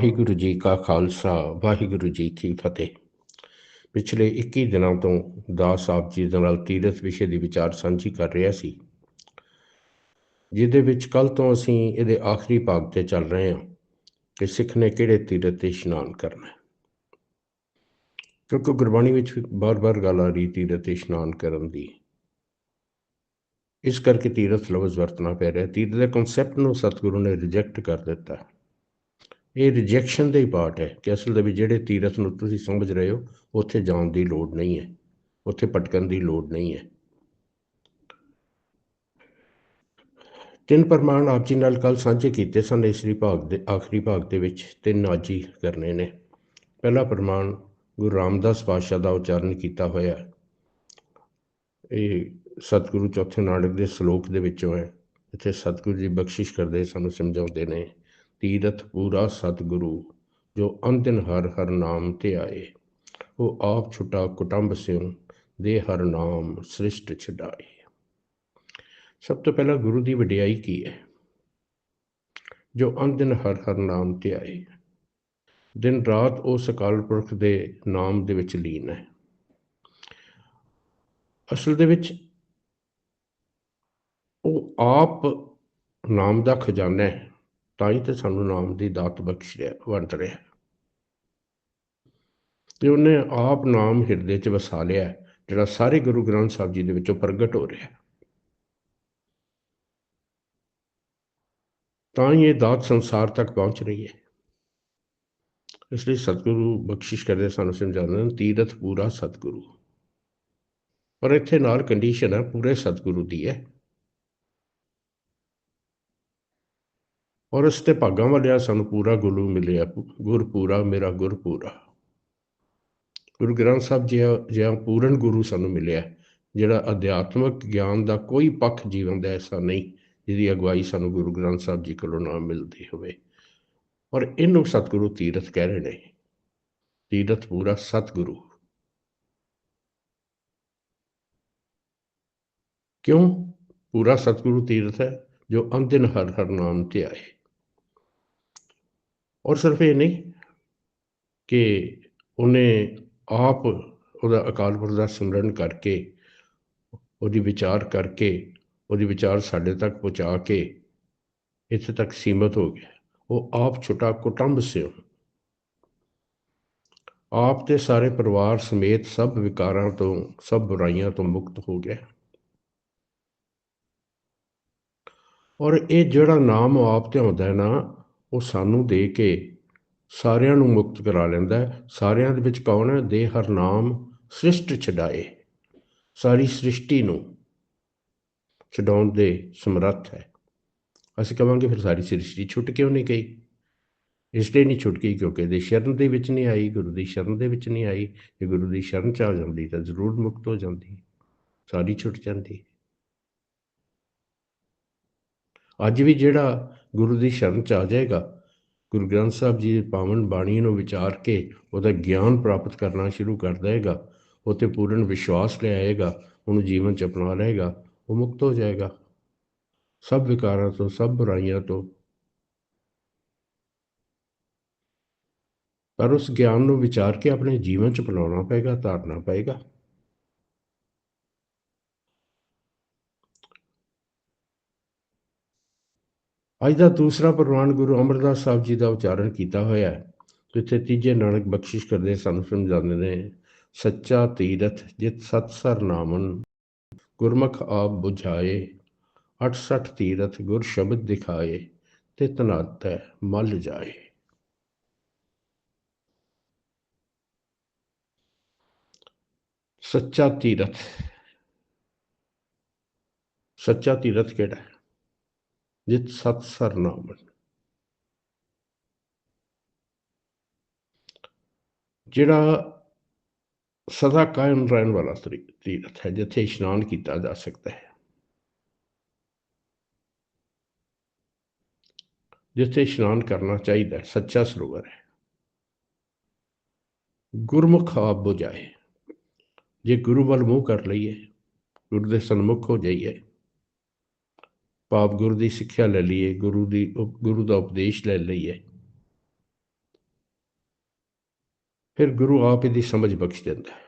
ਵਾਹਿਗੁਰੂ ਜੀ ਕਾ ਖਾਲਸਾ, ਵਾਹਿਗੁਰੂ ਜੀ ਕੀ ਫਤਿਹ। ਪਿਛਲੇ 21 ਦਿਨਾਂ ਤੋਂ ਦਾਸ ਸਾਹਿਬ ਜੀ ਦੇ ਨਾਲ ਤੀਰਥ ਵਿਸ਼ੇ ਦੀ ਵਿਚਾਰ ਸਾਂਝੀ ਕਰ ਰਿਹਾ ਸੀ, ਜਿਹਦੇ ਵਿੱਚ ਕੱਲ ਤੋਂ ਅਸੀਂ ਇਹਦੇ ਆਖਰੀ ਭਾਗ ਤੇ ਚੱਲ ਰਹੇ ਹਾਂ ਕਿ ਸਿੱਖ ਨੇ ਕਿਹੜੇ ਤੀਰਥ ਤੇ ਇਸ਼ਨਾਨ ਕਰਨਾ ਹੈ। ਕਿਉਂਕਿ ਗੁਰਬਾਣੀ ਵਿੱਚ ਬਾਰ-ਬਾਰ ਗੱਲ ਆ ਰਹੀ ਤੀਰਥ ਤੇ ਇਸ਼ਨਾਨ ਕਰਨ ਦੀ। ਇਸ ਕਰਕੇ ਤੀਰਥ ਲਫ਼ਜ਼ ਵਰਤਣਾ ਪੈ ਰਿਹਾ। ਤੀਰਥ ਦੇ ਕਨਸੈਪਟ ਨੂੰ ਸਤਿਗੁਰੂ ਨੇ ਰਿਜੈਕਟ ਕਰ ਦਿੱਤਾ। ਇਹ ਰਿਜੈਕਸ਼ਨ ਦਾ ਹੀ ਪਾਰਟ ਹੈ ਕਿ ਅਸਲ ਦੇ ਵਿੱਚ ਜਿਹੜੇ ਤੀਰਥ ਨੂੰ ਤੁਸੀਂ ਸਮਝ ਰਹੇ ਹੋ, ਉੱਥੇ ਜਾਣ ਦੀ ਲੋੜ ਨਹੀਂ ਹੈ, ਉੱਥੇ ਭਟਕਣ ਦੀ ਲੋੜ ਨਹੀਂ ਹੈ। ਤਿੰਨ ਪ੍ਰਮਾਣ ਆਪ ਜੀ ਨਾਲ ਕੱਲ ਸਾਂਝੇ ਕੀਤੇ ਸਨ ਇਸਰੀ ਭਾਗ ਦੇ, ਆਖਰੀ ਭਾਗ ਦੇ ਵਿੱਚ, ਤਿੰਨ ਅੱਜ ਹੀ ਕਰਨੇ ਨੇ। ਪਹਿਲਾ ਪ੍ਰਮਾਣ ਗੁਰੂ ਰਾਮਦਾਸ ਪਾਤਸ਼ਾਹ ਦਾ ਉਚਾਰਨ ਕੀਤਾ ਹੋਇਆ ਇਹ ਸਤਿਗੁਰੂ ਚੌਥੇ ਨਾਨਕ ਦੇ ਸ਼ਲੋਕ ਦੇ ਵਿੱਚੋਂ ਹੈ। ਇੱਥੇ ਸਤਿਗੁਰੂ ਜੀ ਬਖਸ਼ਿਸ਼ ਕਰਦੇ ਸਾਨੂੰ ਸਮਝਾਉਂਦੇ ਨੇ। ਤੀਰਥ ਪੂਰਾ ਸਤਿਗੁਰੂ, ਜੋ ਅੰਤਿਨ ਹਰ ਹਰ ਨਾਮ ਤੇ ਆਏ। ਉਹ ਆਪ ਛੁਟਾ ਕੁਟੰਬ ਸਿਉ, ਦੇ ਹਰ ਨਾਮ ਸ੍ਰਿਸ਼ਟ ਛਡਾਏ। ਸਭ ਤੋਂ ਪਹਿਲਾਂ ਗੁਰੂ ਦੀ ਵਡਿਆਈ ਕੀ ਹੈ? ਜੋ ਅੰਤਿਨ ਹਰ ਹਰ ਨਾਮ ਤੇ ਆਏ। ਦਿਨ ਰਾਤ ਉਹ ਸਕਾਲ ਪੁਰਖ ਦੇ ਨਾਮ ਦੇ ਵਿੱਚ ਲੀਨ ਹੈ। ਅਸਲ ਦੇ ਵਿੱਚ ਉਹ ਆਪ ਨਾਮ ਦਾ ਖਜ਼ਾਨਾ ਹੈ। ਤਾਂ ਹੀ ਤੇ ਸਾਨੂੰ ਨਾਮ ਦੀ ਦਾਤ ਬਖਸ਼ ਰਿਹਾ, ਵੰਡ ਰਿਹਾ। ਤੇ ਉਹਨੇ ਆਪ ਨਾਮ ਹਿਰਦੇ 'ਚ ਵਸਾ ਲਿਆ, ਜਿਹੜਾ ਸਾਰੇ ਗੁਰੂ ਗ੍ਰੰਥ ਸਾਹਿਬ ਜੀ ਦੇ ਵਿੱਚੋਂ ਪ੍ਰਗਟ ਹੋ ਰਿਹਾ। ਤਾਂ ਹੀ ਇਹ ਦਾਤ ਸੰਸਾਰ ਤੱਕ ਪਹੁੰਚ ਰਹੀ ਹੈ। ਇਸ ਲਈ ਸਤਿਗੁਰੂ ਬਖਸ਼ਿਸ਼ ਕਰਦੇ ਸਾਨੂੰ ਸਮਝਾਉਂਦੇ ਨੇ ਤੀਰਥ ਪੂਰਾ ਸਤਿਗੁਰੂ। ਪਰ ਇੱਥੇ ਨਾਲ ਕੰਡੀਸ਼ਨ ਹੈ, ਪੂਰੇ ਸਤਿਗੁਰੂ ਦੀ ਹੈ। ਔਰ ਇਸ ਤੇ ਭਾਗਾਂ ਵਾਲਿਆ ਸਾਨੂੰ ਪੂਰਾ ਗੁਰੂ ਮਿਲਿਆ, ਗੁਰਪੂਰਾ, ਮੇਰਾ ਗੁਰਪੂਰਾ। ਗੁਰੂ ਗ੍ਰੰਥ ਸਾਹਿਬ ਜੀ ਜਿਹਾ ਪੂਰਨ ਗੁਰੂ ਸਾਨੂੰ ਮਿਲਿਆ, ਜਿਹੜਾ ਅਧਿਆਤਮਿਕ ਗਿਆਨ ਦਾ ਕੋਈ ਪੱਖ ਜੀਵਨ ਦਾ ਐਸਾ ਨਹੀਂ, ਜਿਹਦੀ ਅਗਵਾਈ ਸਾਨੂੰ ਗੁਰੂ ਗ੍ਰੰਥ ਸਾਹਿਬ ਜੀ ਕੋਲੋਂ ਨਾ ਮਿਲਦੀ ਹੋਵੇ। ਔਰ ਇਹਨੂੰ ਸਤਿਗੁਰੂ ਤੀਰਥ ਕਹਿ ਰਹੇ ਨੇ। ਤੀਰਥ ਪੂਰਾ ਸਤਿਗੁਰੂ। ਕਿਉਂ? ਪੂਰਾ ਸਤਿਗੁਰੂ ਤੀਰਥ ਹੈ, ਜੋ ਅੰਤਿਨ ਹਰ ਹਰ ਨਾਮ ਤੇ ਆਏ। ਔਰ ਸਿਰਫ ਇਹ ਨਹੀਂ ਕਿ ਉਹਨੇ ਆਪ ਉਹਦਾ ਅਕਾਲ ਪੁਰਖ ਦਾ ਸਿਮਰਨ ਕਰਕੇ, ਉਹਦੀ ਵਿਚਾਰ ਕਰਕੇ, ਉਹਦੀ ਵਿਚਾਰ ਸਾਡੇ ਤੱਕ ਪਹੁੰਚਾ ਕੇ ਇੱਥੇ ਤੱਕ ਸੀਮਤ ਹੋ ਗਿਆ। ਉਹ ਆਪ ਛੋਟਾ ਕੁਟੰਬ ਸਿਓ ਆਪ ਤੇ ਸਾਰੇ ਪਰਿਵਾਰ ਸਮੇਤ ਸਭ ਵਿਕਾਰਾਂ ਤੋਂ, ਸਭ ਬੁਰਾਈਆਂ ਤੋਂ ਮੁਕਤ ਹੋ ਗਿਆ। ਔਰ ਇਹ ਜਿਹੜਾ ਨਾਮ ਆਪ ਤੇ ਹੁੰਦਾ ਹੈ ਨਾ ਉਹ ਸਾਨੂੰ ਦੇ ਕੇ ਸਾਰਿਆਂ ਨੂੰ ਮੁਕਤ ਕਰਾ ਲੈਂਦਾ ਸਾਰਿਆਂ ਦੇ ਵਿੱਚ ਕੌਣ ਹੈ? ਦੇ ਹਰ ਨਾਮ ਸ੍ਰਿਸ਼ਟ ਛਡਾਏ। ਸਾਰੀ ਸ੍ਰਿਸ਼ਟੀ ਨੂੰ ਛਡਾਉਣ ਦੇ ਸਮਰੱਥ ਹੈ। ਅਸੀਂ ਕਹਾਂਗੇ ਫਿਰ ਸਾਰੀ ਸ੍ਰਿਸ਼ਟੀ ਛੁੱਟ ਕਿਉਂ ਨਹੀਂ ਗਈ? ਇਸ ਲਈ ਨਹੀਂ ਛੁੱਟ ਗਈ ਕਿਉਂਕਿ ਇਹਦੇ ਸ਼ਰਨ ਦੇ ਵਿੱਚ ਨਹੀਂ ਆਈ, ਗੁਰੂ ਦੀ ਸ਼ਰਨ ਦੇ ਵਿੱਚ ਨਹੀਂ ਆਈ। ਜੇ ਗੁਰੂ ਦੀ ਸ਼ਰਨ ਚ ਆ ਜਾਂਦੀ ਤਾਂ ਜ਼ਰੂਰ ਮੁਕਤ ਹੋ ਜਾਂਦੀ। ਸਾਰੀ ਛੁੱਟ ਜਾਂਦੀ। ਅੱਜ ਵੀ ਜਿਹੜਾ ਗੁਰੂ ਦੀ ਸ਼ਰਨ ਚ ਆ ਜਾਏਗਾ। ਗੁਰੂ ਗ੍ਰੰਥ ਸਾਹਿਬ ਜੀ ਦੀ ਪਾਵਨ ਬਾਣੀ ਨੂੰ ਵਿਚਾਰ ਕੇ ਉਹਦਾ ਗਿਆਨ ਪ੍ਰਾਪਤ ਕਰਨਾ ਸ਼ੁਰੂ ਕਰ ਦੇਗਾ ਉਹ ਤੇ ਪੂਰਨ ਵਿਸ਼ਵਾਸ ਲੈ ਆਏਗਾ, ਉਹਨੂੰ ਜੀਵਨ ਚ ਅਪਣਾ ਲਏਗਾ, ਉਹ ਮੁਕਤ ਹੋ ਜਾਏਗਾ। ਸਭ ਵਿਕਾਰਾਂ ਤੋਂ, ਸਭ ਬੁਰਾਈਆਂ ਤੋਂ। ਪਰ ਉਸ ਗਿਆਨ ਨੂੰ ਵਿਚਾਰ ਕੇ ਆਪਣੇ ਜੀਵਨ ਚ ਅਪਣਾਉਣਾ ਪਏਗਾ, ਧਾਰਨਾ ਪਏਗਾ। ਅੱਜ ਦਾ ਦੂਸਰਾ ਪ੍ਰਵਾਨ ਗੁਰੂ ਅਮਰਦਾਸ ਸਾਹਿਬ ਜੀ ਦਾ ਉਚਾਰਨ ਕੀਤਾ ਹੋਇਆ ਹੈ। ਜਿੱਥੇ ਤੀਜੇ ਨਾਨਕ ਬਖਸ਼ਿਸ਼ ਕਰਦੇ ਸਾਨੂੰ ਸਮਝਾਉਂਦੇ ਨੇ, ਸੱਚਾ ਤੀਰਥ ਜਿਤ ਸਤਸਰ ਨਾਮਨ, ਗੁਰਮੁਖ ਆਪ 부ਝਾਏ 68 ਤੀਰਥ ਗੁਰ ਸ਼ਬਦ ਦਿਖਾਏ ਤੇ ਤਨਾਤੈ ਮਲ ਜਾਏ। ਸੱਚਾ ਤੀਰਥ ਸੱਚਾ ਤੀਰਥ ਕਿਹੜਾ ਜਿਤ ਸਤ ਸਰ ਨਾਮ ਜਿਹੜਾ ਸਦਾ ਕਾਇਮ ਰਹਿਣ ਵਾਲਾ ਤੀਰਥ ਹੈ, ਜਿੱਥੇ ਇਸ਼ਨਾਨ ਕੀਤਾ ਜਾ ਸਕਦਾ ਹੈ। ਜਿੱਥੇ ਇਸ਼ਨਾਨ ਕਰਨਾ ਚਾਹੀਦਾ ਹੈ, ਸੱਚਾ ਸਰੋਵਰ ਹੈ। ਗੁਰਮੁਖ ਆਪ ਬੁਝਾਏ। ਜੇ ਗੁਰੂ ਵੱਲ ਮੂੰਹ ਕਰ ਲਈਏ, ਗੁਰੂ ਦੇ ਸਨਮੁਖ ਹੋ ਜਾਈਏ ਭਾਵ ਗੁਰੂ ਦੀ ਸਿੱਖਿਆ ਲੈ ਲਈਏ, ਗੁਰੂ ਦੀ ਗੁਰੂ ਦਾ ਉਪਦੇਸ਼ ਲੈ ਲਈਏ। ਫਿਰ ਗੁਰੂ ਆਪ ਇਹਦੀ ਸਮਝ ਬਖਸ਼ ਦਿੰਦਾ ਹੈ।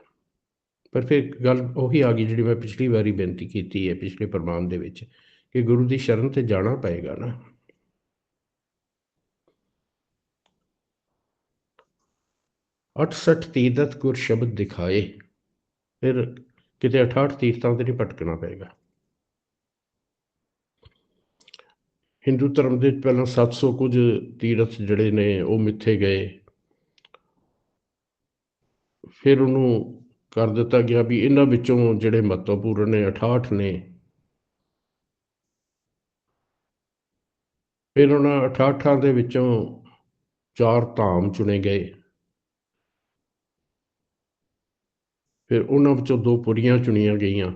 ਪਰ ਫਿਰ ਗੱਲ ਉਹੀ ਆ ਗਈ ਜਿਹੜੀ ਮੈਂ ਪਿਛਲੀ ਵਾਰੀ ਬੇਨਤੀ ਕੀਤੀ ਹੈ, ਪਿਛਲੇ ਪ੍ਰਮਾਣ ਦੇ ਵਿੱਚ, ਕਿ ਗੁਰੂ ਦੀ ਸ਼ਰਨ ਤੇ ਜਾਣਾ ਪਏਗਾ ਨਾ। ਅੱਠ ਸੱਠ ਤੀਰਥ ਗੁਰ ਸ਼ਬਦ ਦਿਖਾਏ, ਫਿਰ ਕਿਤੇ 68 ਤੀਰਥਾਂ ਤੇ ਨਹੀਂ ਭਟਕਣਾ ਪਏਗਾ। ਹਿੰਦੂ ਧਰਮ ਦੇ ਵਿੱਚ ਪਹਿਲਾਂ 700 ਕੁਝ ਤੀਰਥ ਜਿਹੜੇ ਨੇ ਉਹ ਮਿੱਥੇ ਗਏ। ਫਿਰ ਉਹਨੂੰ ਕਰ ਦਿੱਤਾ ਗਿਆ ਵੀ ਇਹਨਾਂ ਵਿੱਚੋਂ ਜਿਹੜੇ ਮਹੱਤਵਪੂਰਨ ਨੇ 68 ਨੇ। ਫਿਰ ਉਹਨਾਂ 68 ਦੇ ਵਿੱਚੋਂ ਚਾਰ ਧਾਮ ਚੁਣੇ ਗਏ। ਫਿਰ ਉਹਨਾਂ ਵਿੱਚੋਂ ਦੋ ਪੁਰੀਆਂ ਚੁਣੀਆਂ ਗਈਆਂ।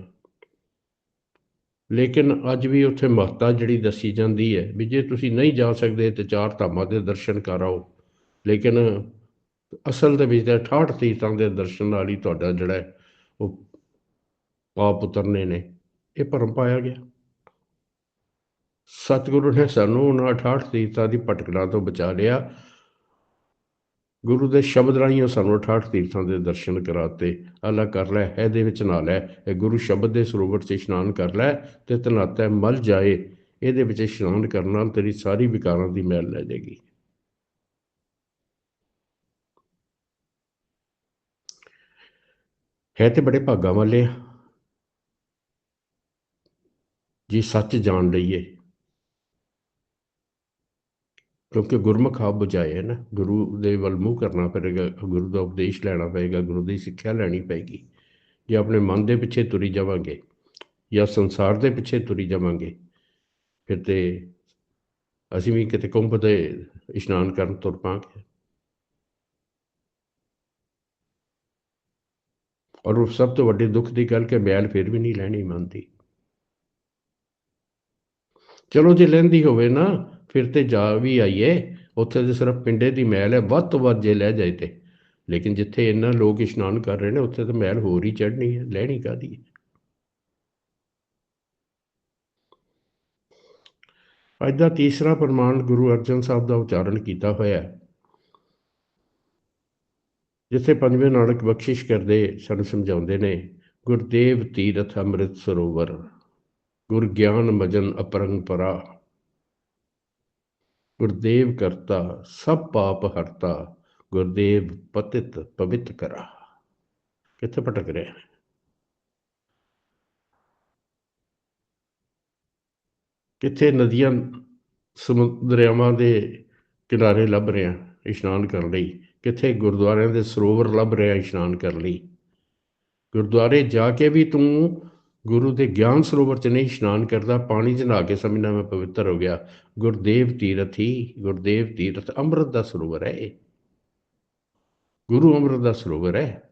ਲੇਕਿਨ ਅੱਜ ਵੀ ਉੱਥੇ ਮਹੱਤਤਾ ਜਿਹੜੀ ਦੱਸੀ ਜਾਂਦੀ ਹੈ ਵੀ ਜੇ ਤੁਸੀਂ ਨਹੀਂ ਜਾ ਸਕਦੇ ਤੇ ਚਾਰ ਧਾਮਾਂ ਦੇ ਦਰਸ਼ਨ ਕਰ ਆਓ। ਲੇਕਿਨ ਅਸਲ ਦੇ ਵਿੱਚ ਤਾਂ 68 ਤੀਰਥਾਂ ਦੇ ਦਰਸ਼ਨ ਨਾਲ ਹੀ ਤੁਹਾਡਾ ਜਿਹੜਾ ਉਹ ਪਾਪ ਉਤਰਨੇ ਨੇ। ਇਹ ਭਰਮ ਪਾਇਆ ਗਿਆ। ਸਤਿਗੁਰੂ ਨੇ ਸਾਨੂੰ ਉਹਨਾਂ 68 ਤੀਰਥਾਂ ਦੀ ਭਟਕਣਾ ਤੋਂ ਬਚਾ ਲਿਆ। ਗੁਰੂ ਦੇ ਸ਼ਬਦ ਰਾਹੀਂ ਉਹ ਸਾਨੂੰ 68 ਤੀਰਥਾਂ ਦੇ ਦਰਸ਼ਨ ਕਰਾਤੇ ਅੱਲਾ ਕਰ ਲੈ ਹੈ ਇਹਦੇ ਵਿੱਚ ਨਾ ਲੈ। ਇਹ ਗੁਰੂ ਸ਼ਬਦ ਦੇ ਸਰੋਵਰ 'ਚ ਇਸ਼ਨਾਨ ਕਰ ਲੈ ਤੇ ਤਨਾਤੈ ਮਲ ਜਾਏ। ਇਹਦੇ ਵਿੱਚ ਇਸ਼ਨਾਨ ਕਰਨ ਨਾਲ ਤੇਰੀ ਸਾਰੀ ਵਿਕਾਰਾਂ ਦੀ ਮੈਲ ਲੈ ਜਾਏਗੀ। ਹੈ ਤੇ ਬੜੇ ਭਾਗਾਂ ਵਾਲੇ ਆ। ਜੀ, ਸੱਚ ਜਾਣ ਲਈਏ। ਕਿਉਂਕਿ ਗੁਰਮੁਖ ਆਪ ਬੁਝਾਏ ਨਾ, ਗੁਰੂ ਦੇ ਵੱਲ ਮੂੰਹ ਕਰਨਾ ਪਏਗਾ, ਗੁਰੂ ਦਾ ਉਪਦੇਸ਼ ਲੈਣਾ ਪਏਗਾ, ਗੁਰੂ ਦੀ ਸਿੱਖਿਆ ਲੈਣੀ ਪਏਗੀ। ਜੇ ਆਪਣੇ ਮਨ ਦੇ ਪਿੱਛੇ ਤੁਰੀ ਜਾਵਾਂਗੇ ਜਾਂ ਸੰਸਾਰ ਦੇ ਪਿੱਛੇ ਤੁਰੀ ਜਾਵਾਂਗੇ, ਫਿਰ ਤੇ ਅਸੀਂ ਵੀ ਕਿਤੇ ਕੁੰਭ ਦੇ ਇਸ਼ਨਾਨ ਕਰਨ ਤੁਰ ਪਾਂਗੇ ਔਰ ਸਭ ਤੋਂ ਵੱਡੇ ਦੁੱਖ ਦੀ ਗੱਲ ਕਿ ਮੈਲ ਫਿਰ ਵੀ ਨਹੀਂ ਲੈਣੀ ਮੰਨਦੀ। ਚਲੋ ਜੇ ਲੈਂਦੀ ਹੋਵੇ ਨਾ, ਫਿਰ ਤੇ ਜਾ ਵੀ ਆਈਏ। ਉੱਥੇ ਤੇ ਸਿਰਫ ਪਿੰਡੇ ਦੀ ਮਹਿਲ ਹੈ, ਵੱਧ ਤੋਂ ਵੱਧ ਜੇ ਲੈ ਜਾਏ ਤੇ। ਲੇਕਿਨ ਜਿੱਥੇ ਇੰਨਾ ਲੋਕ ਇਸ਼ਨਾਨ ਕਰ ਰਹੇ ਨੇ, ਉੱਥੇ ਤਾਂ ਮਹਿਲ ਹੋਰ ਹੀ ਚੜ੍ਹਨੀ ਹੈ, ਲੈਣੀ ਕਾਦੀ ਹੈ? ਅੱਜ ਦਾ ਤੀਸਰਾ ਪ੍ਰਮਾਣ ਗੁਰੂ ਅਰਜਨ ਸਾਹਿਬ ਦਾ ਉਚਾਰਨ ਕੀਤਾ ਹੋਇਆ ਹੈ। ਜਿੱਥੇ ਪੰਜਵੇਂ ਨਾਨਕ ਬਖਸ਼ਿਸ਼ ਕਰਦੇ ਸਾਨੂੰ, ਸਮਝਾਉਂਦੇ ਨੇ, ਗੁਰਦੇਵ ਤੀਰਥ ਅੰਮ੍ਰਿਤ ਸਰੋਵਰ। ਗੁਰ ਗਿਆਨ ਮਜਨ ਅਪਰੰਪਰਾ ਗੁਰਦੇਵ ਕਰਤਾ, ਸਭ ਪਾਪ ਹਰਤਾ, ਗੁਰਦੇਵ ਪਤਿਤ ਪਵਿੱਤ ਕਰਾ। ਕਿੱਥੇ ਭਟਕ ਰਹੇ? ਨੇ ਕਿੱਥੇ ਨਦੀਆਂ ਸਮੁੰਦਰਿਆਵਾਂ ਦੇ ਕਿਨਾਰੇ ਲੱਭ ਰਹੇ ਆ ਇਸ਼ਨਾਨ ਕਰਨ ਲਈ? ਕਿੱਥੇ ਗੁਰਦੁਆਰਿਆਂ ਦੇ ਸਰੋਵਰ ਲੱਭ ਰਿਹਾ ਇਸ਼ਨਾਨ ਕਰਨ ਲਈ? ਗੁਰਦੁਆਰੇ ਜਾ ਕੇ ਵੀ ਤੂੰ ਗੁਰੂ ਦੇ ਗਿਆਨ ਸਰੋਵਰ 'ਚ ਨਹੀਂ ਇਸ਼ਨਾਨ ਕਰਦਾ, ਪਾਣੀ 'ਚ ਨਹਾ ਕੇ ਸਮਝਣਾ ਮੈਂ ਪਵਿੱਤਰ ਹੋ ਗਿਆ। ਗੁਰਦੇਵ ਤੀਰਥ ਹੀ, ਗੁਰਦੇਵ ਤੀਰਥ ਅੰਮ੍ਰਿਤ ਦਾ ਸਰੋਵਰ ਹੈ ਇਹ। ਗੁਰੂ ਅੰਮ੍ਰਿਤ ਦਾ ਸਰੋਵਰ ਹੈ।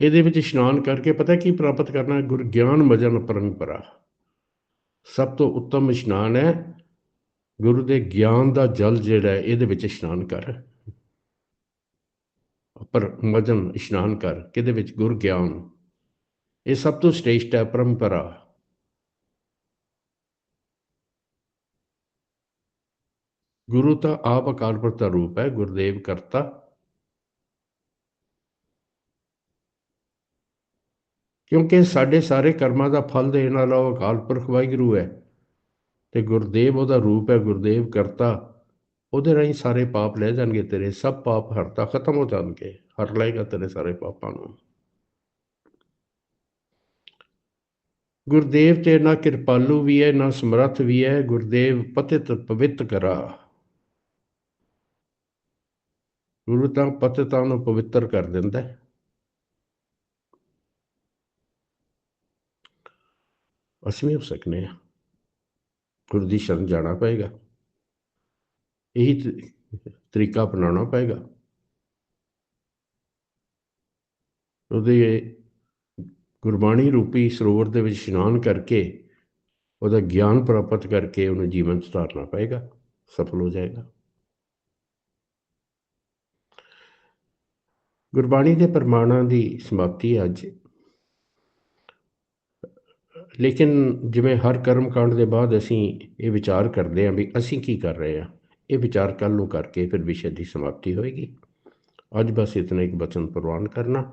ਇਹਦੇ ਵਿੱਚ ਇਸ਼ਨਾਨ ਕਰਕੇ ਪਤਾ ਕੀ ਪ੍ਰਾਪਤ ਕਰਨਾ ਗੁਰ ਗਿਆਨ ਮਜਨ ਪਰੰਪਰਾ। ਸਭ ਤੋਂ ਉੱਤਮ ਇਸ਼ਨਾਨ ਹੈ। ਗੁਰੂ ਦੇ ਗਿਆਨ ਦਾ ਜਲ ਜਿਹੜਾ ਹੈ, ਇਹਦੇ ਵਿੱਚ ਇਸ਼ਨਾਨ ਕਰ। ਪਰ ਮਜਨ ਇਸ਼ਨਾਨ ਕਰ। ਕਿਹਦੇ ਵਿੱਚ? ਗੁਰ ਗਿਆਨ। ਇਹ ਸਭ ਤੋਂ ਸ੍ਰੇਸ਼ਟ ਹੈ, ਪਰੰਪਰਾ। ਗੁਰੂ ਤਾਂ ਆਪ ਅਕਾਲ ਪੁਰਖ ਦਾ ਰੂਪ ਹੈ, ਗੁਰਦੇਵ ਕਰਤਾ। ਕਿਉਂਕਿ ਸਾਡੇ ਸਾਰੇ ਕਰਮਾਂ ਦਾ ਫਲ ਦੇਣ ਵਾਲਾ ਉਹ ਅਕਾਲ ਪੁਰਖ ਵਾਹਿਗੁਰੂ ਹੈ। ਤੇ ਗੁਰਦੇਵ ਉਹਦਾ ਰੂਪ ਹੈ, ਗੁਰਦੇਵ ਕਰਤਾ। ਉਹਦੇ ਰਾਹੀਂ ਸਾਰੇ ਪਾਪ ਲੈ ਜਾਣਗੇ ਤੇਰੇ, ਸਭ ਪਾਪ ਹਰਤਾ ਖਤਮ ਹੋ ਜਾਣਗੇ। ਹਰ ਲਏਗਾ ਤੇਰੇ ਸਾਰੇ ਪਾਪਾਂ ਨੂੰ। ਗੁਰਦੇਵ ਤੇ ਨਾ ਕਿਰਪਾਲੂ ਵੀ ਹੈ ਨਾ ਸਮਰੱਥ ਵੀ ਹੈ ਗੁਰਦੇਵ ਪਤਿਤ ਪਵਿੱਤ ਕਰਾ। ਗੁਰੂ ਤਾਂ ਪਤਿਤਾਂ ਨੂੰ ਪਵਿੱਤਰ ਕਰ ਦਿੰਦਾ ਹੈ ਅਸੀਂ ਵੀ ਹੋ ਸਕਨੇ ਆ। ਗੁਰੂ ਦੀ ਸ਼ਰਨ ਜਾਣਾ ਪਏਗਾ। ਇਹੀ ਤਰੀਕਾ ਅਪਣਾਉਣਾ ਪਏਗਾ। ਉਹਦੇ ਗੁਰਬਾਣੀ ਰੂਪੀ ਸਰੋਵਰ ਦੇ ਵਿੱਚ ਇਸ਼ਨਾਨ ਕਰਕੇ, ਉਹਦਾ ਗਿਆਨ ਪ੍ਰਾਪਤ ਕਰਕੇ ਉਹਨੂੰ ਜੀਵਨ ਸੁਧਾਰਨਾ ਪਏਗਾ, ਸਫਲ ਹੋ ਜਾਏਗਾ। ਗੁਰਬਾਣੀ ਦੇ ਪ੍ਰਮਾਣਾਂ ਦੀ ਸਮਾਪਤੀ ਅੱਜ। ਲੇਕਿਨ ਜਿਵੇਂ ਹਰ ਕਰਮ ਕਾਂਡ ਦੇ ਬਾਅਦ ਅਸੀਂ ਇਹ ਵਿਚਾਰ ਕਰਦੇ ਹਾਂ ਵੀ ਅਸੀਂ ਕੀ ਕਰ ਰਹੇ ਹਾਂ, ਇਹ ਵਿਚਾਰ ਕੱਲ ਨੂੰ ਕਰਕੇ ਫਿਰ ਵਿਸ਼ੇ ਦੀ ਸਮਾਪਤੀ ਹੋਏਗੀ। ਅੱਜ ਬਸ ਇਤਨਾ ਇੱਕ ਬਚਨ ਪ੍ਰਵਾਨ ਕਰਨਾ।